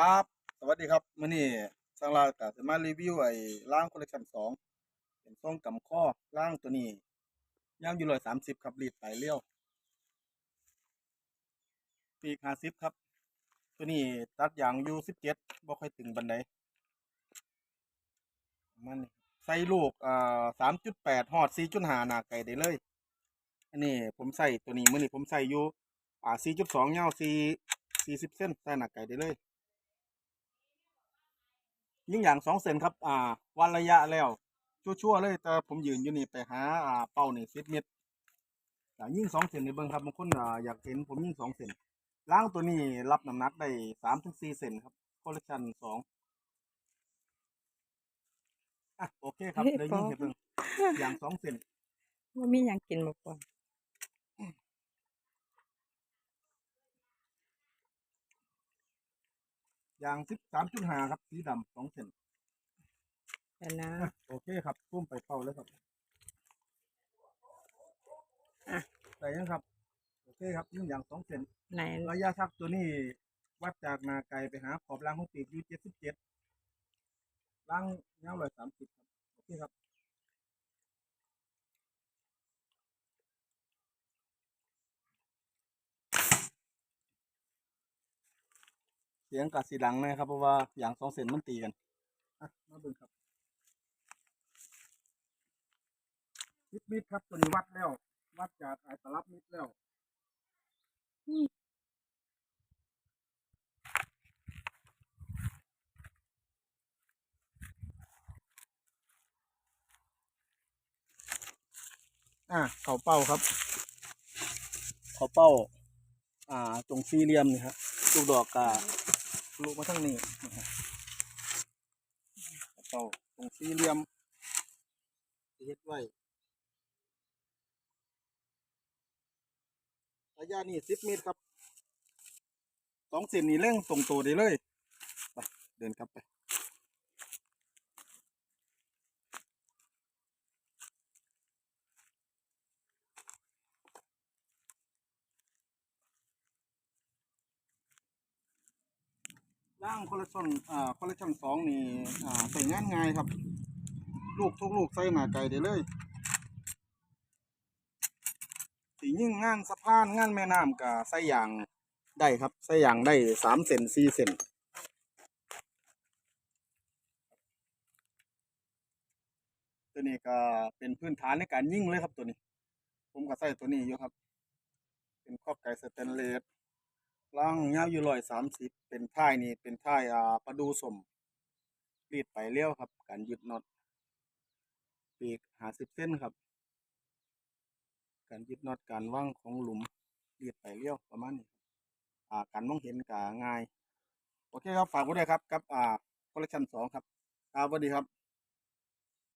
ครับ สวัสดีครับมื้อนี้สร้างรายก็จะมารีวิวไอ้ร่างคอลเลคชันสองเป็นทรงกำข้อร่างตัวนี้ย่าวอยู่ร้อยสามสิบครับรีดไปเลี้ยวปีกห้าสิบครับ ตัวนี้ตัดยางยูสิบเจ็ดบ่ค่อยถึงบันไดมันใส่ลูกอ่าสามจุดแปดฮอดสี่จุดห้าหนาไก่ได้เลย อันนี้ผมใส่ตัวนี้มื้อนี้ผมใส่อยู่อ่าสี่จุดสองยาสี่สี่สิบเส้นใส่หนาไก่ได้เลย ยิ่งอย่างสองเซนครับ อ่า วันระยะแล้ว ชั่วๆเลยแต่ผมยืนอยู่นี่ไปหาอ่าเป้านี่สิบเมตรแต่ยิ่งสองเซนในเบิ้งครับบางคนอ่าอยากเห็นผมยิ่งสองเซนล้างตัวนี้รับน้ำหนักได้สามถึงสี่เซนครับคอลเลคชันสองอะโอเคครับเฮ้ยได้พอยิ่งเห็นเบิ้งอย่างสองเซน ว่ามีหยังกินบ่พออ ย่างสิบสามจุดห้าครับ สีดำสองเซนแต่นะอะโอเคครับพุ่มไปเป้าเลยครับอะ ใส่ยังครับ โอเคครับยิ่งอย่างสองเซนไหนระยะชักตัวนี้ วัดจากนาไกลไปหาขอบล่างของปีกอยู่เจ็ดสิบเจ็ดล่างยาวร้อยสามสิบครับ โอเคครับ เสียงกัดสีดังนะครับ เพราะว่าอย่างสองเซนมันตีกันอะมาเบิ่งครับมิดมิดครับตัวนี้วัดแล้ว วัดจากไอ้ตลับมิดแล้วอะเขาเป้าครับ เขาเป้า อ่า ตรงสี่เหลี่ยมนี่ครับลูกดอกกา ลูกมาทั้งนี้เต่าตรงสี่เหลี่ยมเฮ็ดไว้ระยะนี่สิบเมตรครับสองเส้นนี่เร่งตรงตัวได้เลยไปเดินครับไป ร่างคอลเลคชันอ่าคอลเลคชันสองนี่อ่าใส่งานง่ายครับ ลูกทุกลูกใส่หนาไก่ได้เลยสียิ่งงานสะพานงานแม่น้ำกับใส่ยางได้ครับใส่ยางได้สามเซนสี่เซนตัวนี้ก็เป็นพื้นฐานในการยิ่งเลยครับตัวนี้ ผมก็ใส่ตัวนี้อยู่ครับ เป็นครอบไก่สแตนเลส ล่างยาอยู่ร้อยสามสิบเป็นท้ายนี่เป็นท้ายอ่าประดูสมรีดไปเลี้ยวครับ การยึดน็อตปีกหาสิบเส้นครับ การยึดน็อตการว่างของหลุมรีดไปเลี้ยวประมาณนี้อ่าการมองเห็นกาง่าย โอเคครับฝากไว้ด้วยครับกับอ่าคอลเลคชันสองครับครับสวัสดีครับ